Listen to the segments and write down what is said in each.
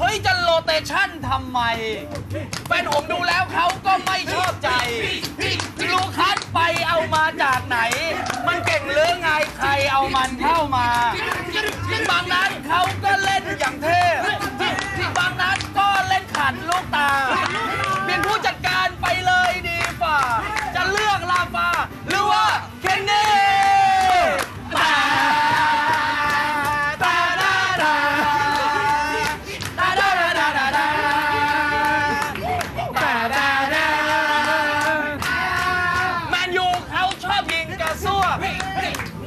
เฮ้ยจะโรเตชั่นทำไมแฟนผมดูแล้วเขาก็ไม่ชอบใจ ลูคัสไปเอามาจากไหน มันเก่งเรืองไงใครเอามันเข้ามาบางนัดเขาก็เล่นอย่างเท่บางนัดก็เล่นขันลูกตา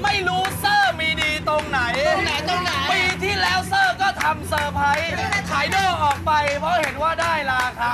ไม่รู้เซอร์มีดีตรงไหน ตรงไหนตรงไหน ปีที่แล้วเซอร์ก็ทำเซอร์ไพรส์ขายโดออกไป เพราะเห็นว่าได้ราคา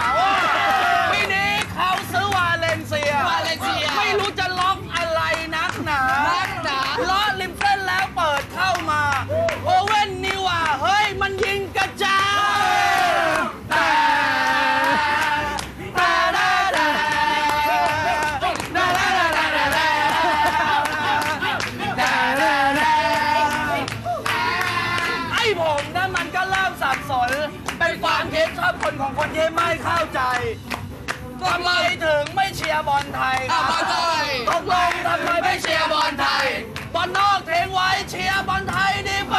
ทำไมถึงไม่เชียร์บอลไทยครับอะบอลไทยตกลงทำไมไม่เชียร์บอลไทย บอลนอกทิ้งไว้เชียร์บอลไทยดีกว่า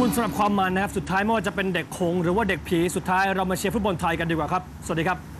คุณสำหรับความมันนะครับ สุดท้ายไม่ว่าจะเป็นเด็กคง หรือว่าเด็กผี สุดท้ายเรามาเชียร์ฟุตบอลไทยกันดีกว่าครับ สวัสดีครับ